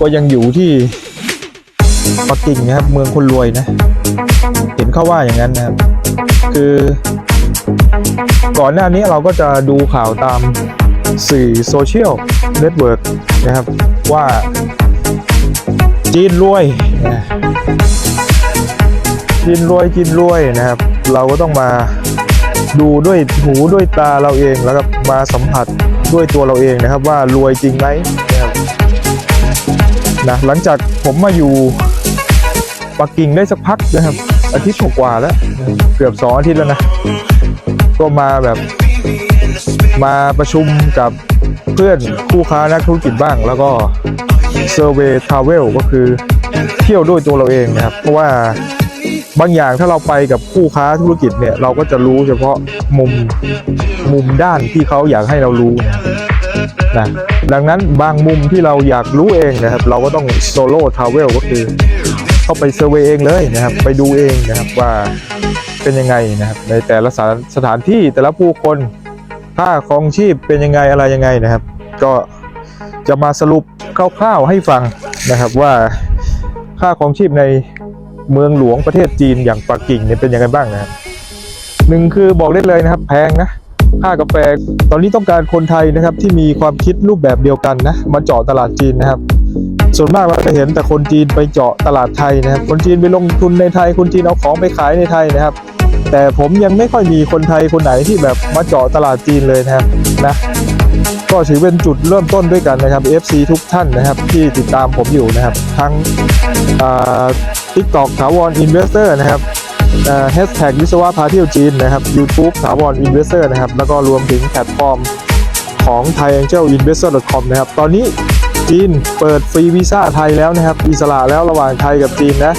ก็ยังอยู่ที่ปักกิ่งนะครับ เมืองคนรวยนะ เห็นเขาว่าอย่างนั้นนะครับ คือ ก่อนหน้านี้เราก็จะดูข่าวตามสื่อโซเชียลเน็ตเวิร์กนะครับ ว่า จีนรวยนะจีนรวยจีนรวยนะครับ เราก็ต้องมาดูด้วยหูด้วยตาเราเองแล้วก็มาสัมผัสด้วยตัวเราเองนะครับ ว่ารวยจริงไหมนะครับ นะหลังจากผมมาอยู่ปักกิ่งได้สักพักนะครับ อาทิตย์กว่าแล้ว เกือบสองอาทิตย์แล้วนะ ก็มาแบบมาประชุมกับเพื่อนคู่ค้านักธุรกิจบ้าง แล้วก็เซอร์เวย์ทราเวลก็คือเที่ยวด้วยตัวเราเองนะครับ เพราะว่าบางอย่างถ้าเราไปกับคู่ค้าธุรกิจเนี่ย เราก็จะรู้เฉพาะมุมมุมด้านที่เขาอยากให้เรารู้ นะดังนั้นบางมุมที่เราอยากรู้เองนะครับ เราก็ต้องโซโล่ทราเวลก็คือเข้าไปเซอร์เวย์เองเลยนะครับ ไปดูเองนะครับว่าเป็นยังไงนะครับ ในแต่ละสถานสถานที่แต่ละผู้คนค่าครองชีพเป็นยังไงอะไรยังไงนะครับ ก็จะมาสรุปคร่าวๆให้ฟังนะครับว่าค่าครองชีพในเมืองหลวงประเทศจีนอย่างปักกิ่งเนี่ยเป็นยังไงบ้างนะครับหนึ่งคือบอกได้เลยนะครับ แพงนะ ค่ากาแฟ ตอนนี้ต้องการคนไทยนะครับที่มีความคิดรูปแบบเดียวกันนะมาเจาะตลาดจีนนะครับ ส่วนมากเราจะเห็นแต่คนจีนไปเจาะตลาดไทยนะครับ คนจีนไปลงทุนในไทย คนจีนเอาของไปขายในไทยนะครับ แต่ผมยังไม่ค่อยมีคนไทยคนไหนที่แบบมาเจาะตลาดจีนเลยนะครับนะก็ถือเป็นจุดเริ่มต้นด้วยกันนะครับ FC ทุกท่านนะครับที่ติดตามผมอยู่นะครับ ทั้งทิกตอกถาวรอินเวสเตอร์นะครับ แฮชแท็กวิศวะพาเที่ยวจีนนะครับ YouTube ถาวรอินเวสเตอร์นะครับ แล้วก็รวมถึงแพลตฟอร์มของ Thai Angel Investor com นะครับ ตอนนี้จีนเปิดฟรีวีซ่าไทยแล้วนะครับ อิสระแล้วระหว่างไทยกับจีนนะ